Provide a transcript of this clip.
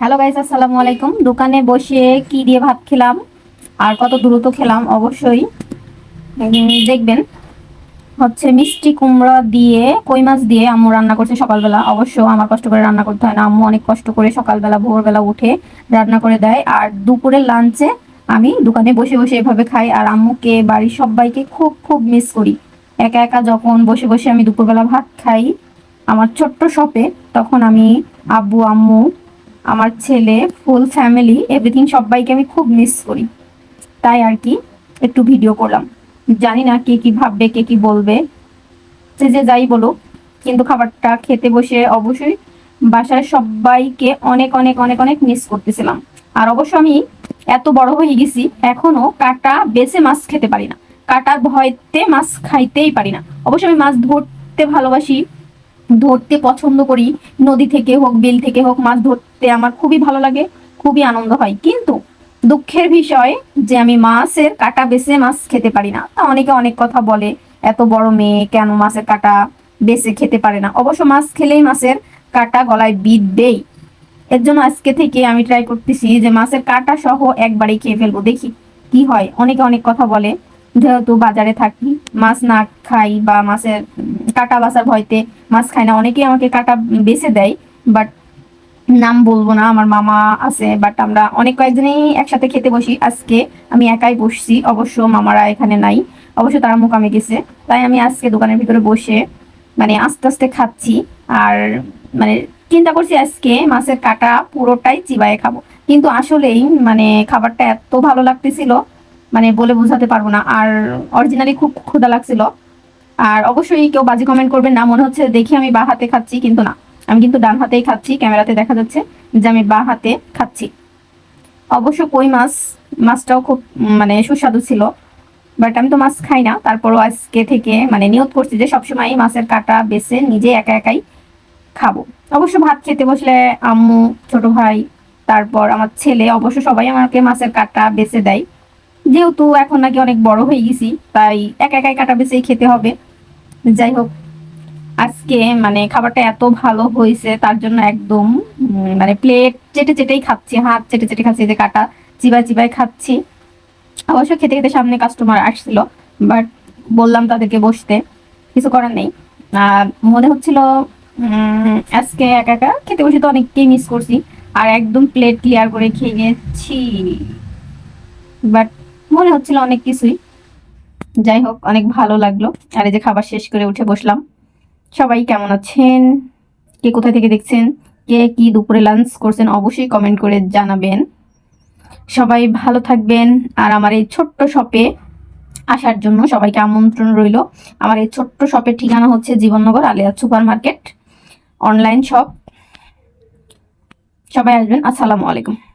Hello guys আসসালামু আলাইকুম। দোকানে বসে কি দিয়ে ভাত খেলাম আর কত দ্রুত খেলাম, অবশ্যই দেখবেন। হচ্ছে মিষ্টি কুমড়া দিয়ে, কই মাছ দিয়ে আম্মু রান্না করছে সকালবেলা। অবশ্য আমার কষ্ট করে রান্না করতে হয় না। আম্মু অনেক কষ্ট করে সকালবেলা, ভোরবেলা উঠে রান্না করে দেয়। আর দুপুরের লাঞ্চে আমি দোকানে বসে বসে এভাবে খাই আর আম্মুকে, বাড়ির সবাইকে খুব খুব মিস করি। একা একা যখন বসে বসে আমি দুপুরবেলা ভাত খাই, আমার ছোট্ট শপে তখন আমি আব্বু, আম্মু আমার ছেলে ফুল ফ্যামিলি এভরিথিং সবাইকে আমি খুব মিস করি। তাই আর কি, একটু ভিডিও করলাম। জানি না কে কি ভাববে, কে কি বলবে। সে যে যাই বলুক, কিন্তু খাবারটা খেতে বসে অবশ্যই বাসায় সবাইকে অনেক অনেক অনেক অনেক মিস করতেছিলাম। আর অবশ্য আমি এত বড় হয়ে গেছি, এখনও কাটা বেছে মাছ খেতে পারি না। কাটা ভয়তে মাছ খাইতেই পারি না। অবশ্য আমি মাছ ধরতে ভালোবাসি ধরতে পছন্দ করি, নদী থেকে হোক, বিল থেকে হোক, মাছ ধরতে আমার খুবই ভালো লাগে, খুবই আনন্দ হয়। কিন্তু দুঃখের বিষয় যে আমি মাছের কাটা বেছে মাছ খেতে পারি না। তা অনেকে অনেক কথা বলে, এত বড় মেয়ে, কেন মাছের কাটা বেছে খেতে পারে না? অবশ্য মাছ খেলেই মাছের কাটা গলায় বিঁধবেই এর জন্য আজকে থেকে আমি ট্রাই করতেছি যে মাছের কাটা সহ একবারেই খেয়ে ফেলব। দেখি কি হয়। অনেকে অনেক কথা বলে যেহেতু বাজারে থাকি, মাছ না খাই বা মাছের কাটা বাসার ভয়তে মাছ খাই না, অনেকেই আমাকে কাটা বেছে দেয় বাট নাম বলব না, আমার মামা আছে বাট আমরা অনেক কয়েকজনই একসাথে খেতে বসি। আজকে আমি একাই বসছি, অবশ্য মামারা এখানে নাই, অবশ্য তারা মোকামে গেছে, তাই আমি আজকে দোকানের ভিতরে বসে মানে আস্তে আস্তে খাচ্ছি, আর মানে চিন্তা করছি আজকে মাছের কাটা পুরোটাই চিবায়ে খাব। কিন্তু আসলেই মানে খাবারটা এত ভালো লাগতেছিল মানে বলে বোঝাতে পারব না। আর অরিজিনালি খুব ক্ষুদা লাগছিল। আর অবশ্যই কেউ বাজে কমেন্ট করবেন না। মনে হচ্ছে দেখি আমি বা হাতে খাচ্ছি, কিন্তু না। আমি কিন্তু ডান হাতেই খাচ্ছি, ক্যামেরাতে দেখা যাচ্ছে যে আমি বা হাতে খাচ্ছি। অবশ্য কই মাছ, মাছটাও খুব মানে সুস্বাদু ছিল। বাট আমি তো মাছ খাই না। তারপরও আজকে থেকে মানে নিয়ত করছি যে সবসময় মাছের কাটা বেছে নিজে একা একাই খাব। অবশ্য ভাত খেতে বসলে আম্মু, ছোট ভাই, তারপর আমার ছেলে, অবশ্য সবাই আমাকে মাছের কাটা বেছে দেয়। যেহেতু এখন নাকি অনেক বড় হয়ে গেছি, তাই একা একাই কাটা বেছেই খেতে হবে। যাই হোক, আজকে মানে খাবারটা এত ভালো হয়েছে, তার জন্য একদম মানে প্লেট চেটে চেটেই খাচ্ছি, হাত চেটে চেটে খাচ্ছি যে কাটা চিবাই চিবাই খাচ্ছি। অবশ্য খেতে খেতে সামনে কাস্টমার আসছিল বাট বললাম তাদেরকে বসতে, কিছু করার নেই। মনে হচ্ছিল আজকে একা একা খেতে বসে তো অনেককেই মিস করছি, আর একদম প্লেট ক্লিয়ার করে খেয়ে গেছি বাট মনে হচ্ছিল অনেক কিছুই। যাই হোক, অনেক ভালো লাগল। আর এই যে খাবার শেষ করে উঠে বসলাম। সবাই কেমন আছেন? কে কোথা থেকে দেখছেন? কে কি দুপুরে লাঞ্চ করছেন? অবশ্যই কমেন্ট করে জানাবেন। সবাই ভালো থাকবেন। আর আমার এই ছোট্ট শপে আসার জন্য সবাইকে আমন্ত্রণ রইল। আমার এই ছোট্ট শপের ঠিকানা হচ্ছে Jibannagar Alia super market online shop সবাই আসবেন। আসসালামু আলাইকুম।